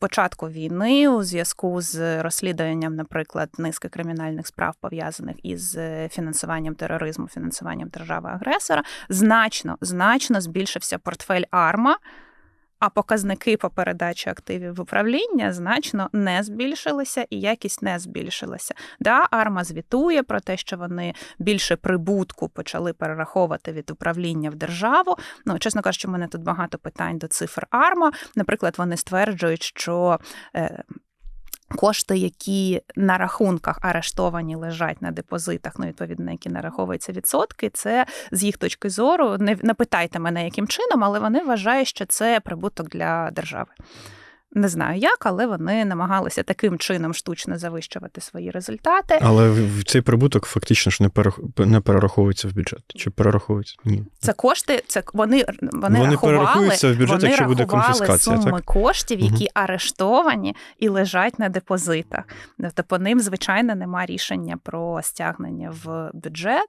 початку війни, у зв'язку з розслідуванням, наприклад, низки кримінальних справ пов'язаних із е, фінансуванням тероризму, фінансуванням держави-агресора, значно значно збільшився портфель АРМА. А показники по передачі активів в управління значно не збільшилися і якість не збільшилася. Да, Арма звітує про те, що вони більше прибутку почали перераховувати від управління в державу. Ну, чесно кажучи, у мене тут багато питань до цифр Арма. Наприклад, вони стверджують, що. Кошти, які на рахунках арештовані лежать на депозитах, ну відповідно, які нараховуються відсотки, це з їх точки зору. Не, не питайте мене, яким чином, але вони вважають, що це прибуток для держави. Не знаю як, але вони намагалися таким чином штучно завищувати свої результати. Але в- цей прибуток фактично ж не перерах- не перераховується в бюджет. Чи перераховується? Ні. Це кошти, це вони, вони, Вони рахували, перерахуються в бюджет, вони якщо буде конфіскація, суми так? коштів, які арештовані і лежать на депозитах. Тобто по ним, звичайно, нема рішення про стягнення в бюджет.